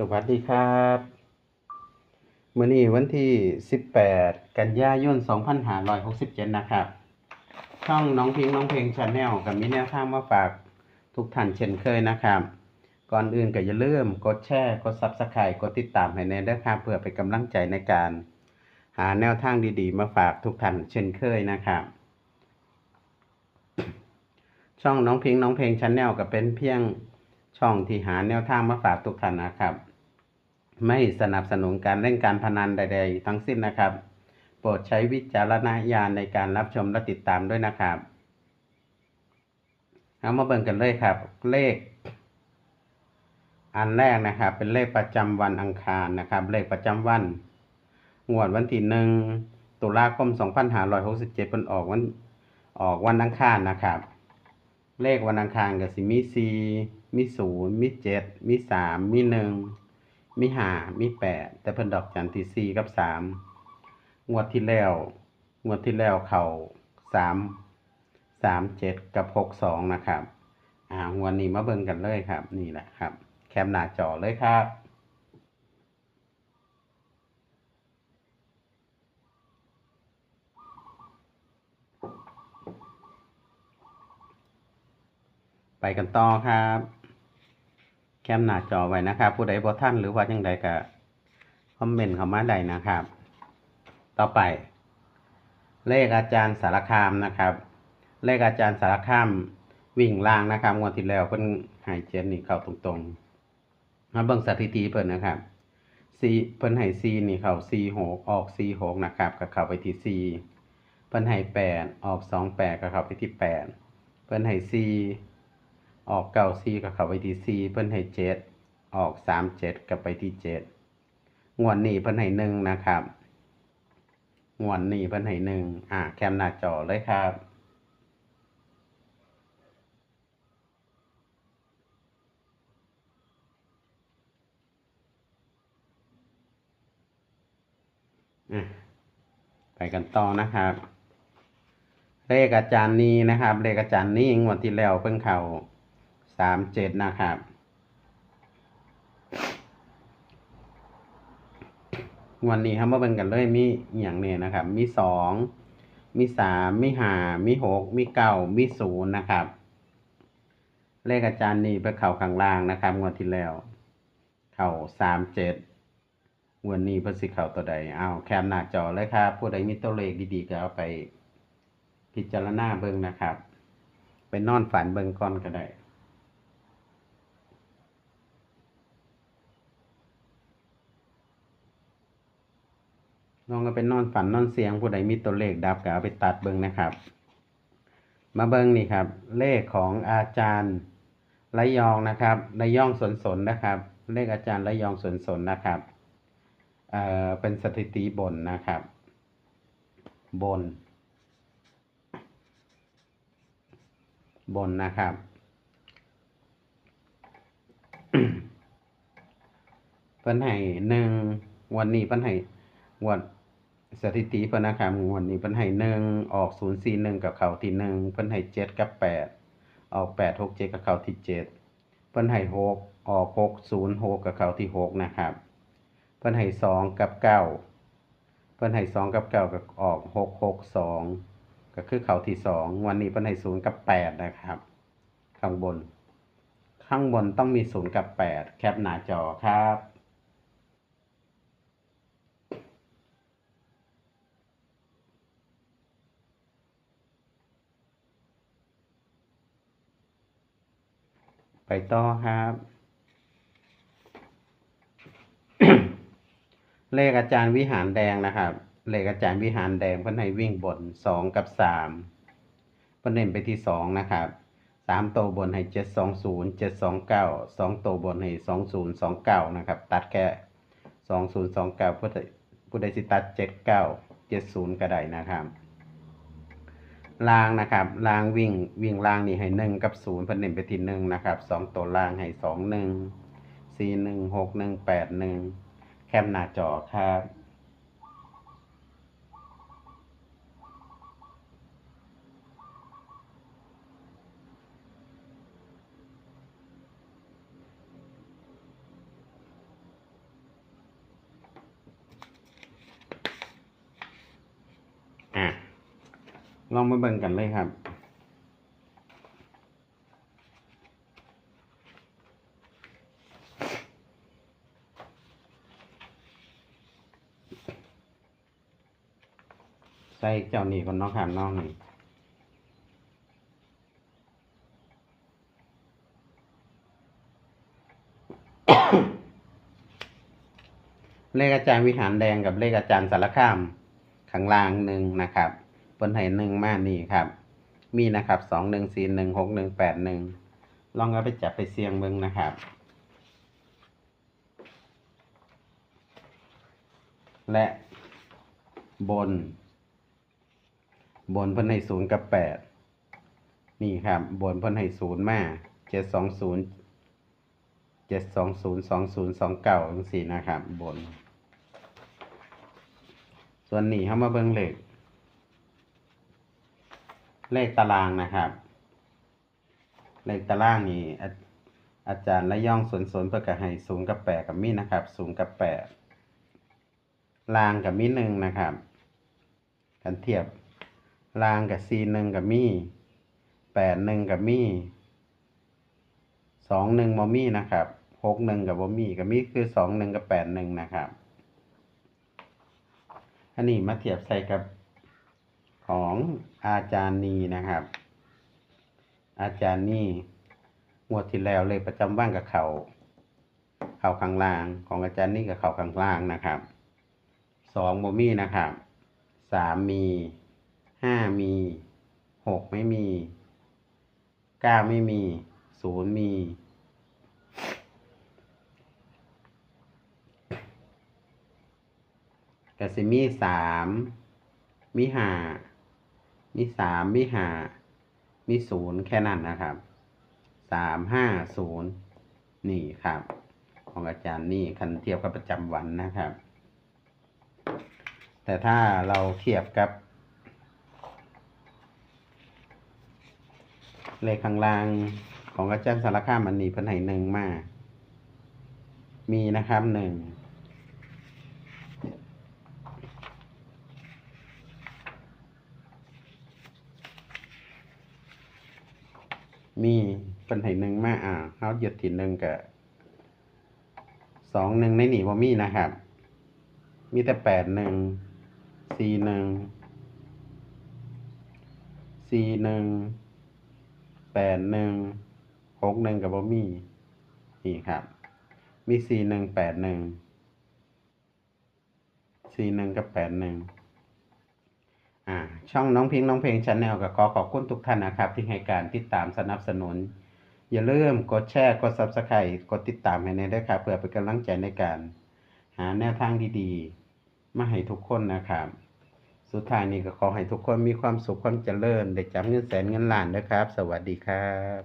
สวัสดีครับมื้อนี้วันที่ 18 กันยายน 2567 นะครับ ช่องน้องพิงค์น้องเพลงชาแนลกับมีแนวทางมาฝากทุกท่านเช่นเคยนะครับ ก่อนอื่นก็อย่าลืมกดแชร์ กด Subscribe กดติดตามให้แน่ด้วยครับเพื่อเป็นกำลังใจในการ หาแนวทางดีๆ มาฝากทุกท่านเช่นเคยนะครับ ช่องน้องพิงค์น้องเพลงชาแนลก็เป็นเพียงช่องที่หาแนวทางมาฝากทุกท่านนะครับ ไม่สนับสนุนการเล่นการพนันใด ๆ ทั้งสิ้นนะครับ โปรดใช้วิจารณญาณในการรับชมและติดตามด้วยนะครับเอามาเบิ่งกันเลยครับ เลข อันแรกนะครับ เป็นเลขประจำวันอังคารนะครับ เลขประจำวันงวดวันที่หนึ่งตุลาคม2567เป็นออกวันออกวันอังคารนะครับ เลขวันอังคารก็สิมีสี่มีศูนย์มีเจ็ดมีสามมีหนึ่ง มีหามีแปดแต่เพิ่นดอกจันที่สี่กับสามงวดที่แล้ว งวดที่แล้วเขาสามสามเจ็ดกับหกสองนะครับ อ่างวดนี้มาเบิ่งกันเลยครับ นี่แหละครับ แคมหน้าจอเลยครับไปกันต่อครับ คมหน้าจอไว้นะครับ ผู้ใดบ่ท่านหรือว่ายังใดก็คอมเมนต์เข้ามาได้นะครับ ต่อไป เลขอาจารย์สารคามนะครับ เลขอาจารย์สารคามวิ่งล่างนะครับงวดที่แล้วเพิ่นหายเจ็ดนี่เข้าตรงๆมาเบิ่งสถิติเพิ่นนะครับซีเพิ่นให้ซีนี่เข้าซีหกออกซีหกนะครับก็เข้าไปที่ซีเพิ่นให้แปดออกสองแปดก็เข้าไปที่แปดเพิ่นให้ซี ออกเก้าสี่ก็เข้าไปที่สี่เพิ่นให้เจ็ดออกสามเจ็ดก็ไปที่เจ็ดงวดนี้เพิ่นให้หนึ่งนะครับงวดนี้เพิ่นให้หนึ่งอ่าแคมหน้าจอเลยครับไปกันต่อนะครับ เลขอาจารย์นี้นะครับ เลขอาจารย์นี้งวดที่แล้วเพิ่งเข้า สามเจ็ดนะครับ วันนี้ครับมาเบิ่งกันเลยมีอย่างเนี่ยนะครับ มีสองมีสามมีห้ามีหกมีเก้ามีศูนย์นะครับ เลขอาจารย์นี้ไปเข่าข้างล่างนะครับงวดที่แล้ว เข่าสามเจ็ดวันนี้พิ่นสิเข่าตัวใดเอาแคมหน้าจอเลยครับผู้ใดมีตัวเลขดีๆก็เอาไปพิจารณาเบิ่งนะครับ ไปนอนฝันเบิ่งก่อนก็ได้ น้องก็เป็นนอนฝันนอนเสียงผู้ใดมีตัวเลขดับก็เอาไปตัดเบิ่งนะครับ มาเบิ่งนี่ครับ เลขของอาจารย์ระยองนะครับระยองสนสนนะครับ เลขอาจารย์ระยองสนสนนะครับเอ่อเป็นสถิติบนนะครับ บน บนนะครับเพิ่นให้หนึ่งวันนี้เพิ่นให้งวด สถิติเพิ่นนะครับงวดนี้เพิ่นให้หนึ่งออกศูนย์สี่หนึ่งกับเขาที่หนึ่งเพิ่นให้เจ็ดกับแปดออกแปดหกเจ็ดกับเขาที่เจ็ดเพิ่นให้หกออกหกศูนย์หกกับเขาที่หกนะครับ เพิ่นให้สองกับเก้าเพิ่นให้สองกับเก้ากับออกหกหกสองก็คือเขาที่สองวันนี้เพิ่นให้ศูนย์กับแปดนะครับ ข้างบน ข้างบนต้องมีศูนย์กับแปดแคปหน้าจอครับ ไปต่อครับ เลขอาจารย์วิหารแดงนะครับ เลขอาจารย์วิหารแดงเพิ่นให้วิ่งบนสองกับสามเพิ่นเน้นไปที่สองนะครับสามตัวบนให้เจ็ดสองศูนย์เจ็ดสองเก้าสองตัวบนให้สองศูนย์สองเก้านะครับ ตัดแค่สองศูนย์สองเก้าผู้ใดผู้ใดสิตัดเจ็ดเก้าเจ็ดศูนย์ก็ได้นะครับ ลางนะครับลางวิ่งวิ่งลางนี่ให้หนึ่งกับศูนย์เพิ่นเน้นไปที่หนึ่งนะครับสองตัวลางให้สองหนึ่งสี่หนึ่งหกหนึ่งแปดหนึ่งแคมหน้าจอครับ ลองมาเบิ่งกันเลยครับ ใส่เจ้านี่ก่อนเนาะครับน้องนี่เลขอาจารย์วิหารแดงกับเลขอาจารย์สารคามข้างล่างหนึ่งนะครับ บนไหหนึ่งมานี่ครับ มีนะครับสองหนึ่งสี่หนึ่งหกหนึ่งแปดหนึ่งลองเอาไปจับไปเสี่ยงเบิ่งนะครับ และบน บนเพิ่นให้ศูนย์กับแปดนี่ครับ บนเพิ่นให้ศูนย์มาเจ็ดสองศูนย์เจ็ดสองศูนย์สองศูนย์สองเก้าจังสี่นะครับ บน ส่วนนี้เข้ามาเบิ่งเลข เลขตารางนะครับ เลขตารางนี่อาจารย์ระย่องสวนสวนเพื่อกให้ศูนย์กับแปดกับมีนะครับศูนย์กับแปดลางกับมีหนึ่งนะครับกันเทียบลางกับซีหนึ่งกับมีแปดหนึ่งกับมีสองหนึ่งบอมี่นะครับหกหนึ่งกับบอมี่กับมีคือสองหนึ่งกับแปดหนึ่งนะครับ อันนี้มาเทียบใส่กับ ของอาจารย์นีนะครับ อาจารย์นี่งวดที่แล้วเลยประจำว่างกับเขาเขาข้างล่างของอาจารย์นี่กับเขาข้างล่างนะครับสองโมมี่นะครับสามมีห้ามีหกไม่มีเก้าไม่มีศูนย์มีกสิมีสามมีห้า มีสามมีห้ามีศูนย์แค่นั้นนะครับสามห้าศูนย์นี่ครับ ของอาจารย์นี่คันเทียบกับประจำวันนะครับ แต่ถ้าเราเทียบกับ เลขข้างล่างของอาจารย์สารคามันนี่เพิ่นให้หนึ่งมา มีนะครับหนึ่ง มีเป็นให้หนึ่งมาอ่าเขาหยุดที่หนึ่งกับสองหนึ่งในหนีว่ามีนะครับ มีแต่แปดหนึ่งสี่หนึ่งสี่หนึ่งแปดหนึ่งหกหนึ่งกับบ่มีนี่ครับ มีสี่หนึ่งแปดหนึ่งสี่หนึ่งกับแปดหนึ่ง ช่องน้องพิงค์น้องเพลงชาแนลกับขอขอบคุณทุกท่านนะครับ ที่ให้การติดตามสนับสนุน อย่าลืมกดแชร์ กด Subscribe กดติดตามให้ในด้วยครับเพื่อเป็นกำลังใจในการ หาแนวทางดีๆ มาให้ทุกคนนะครับ สุดท้ายนี้ก็ขอให้ทุกคนมีความสุขความเจริญได้จับเงินแสนเงินล้านนะครับ สวัสดีครับ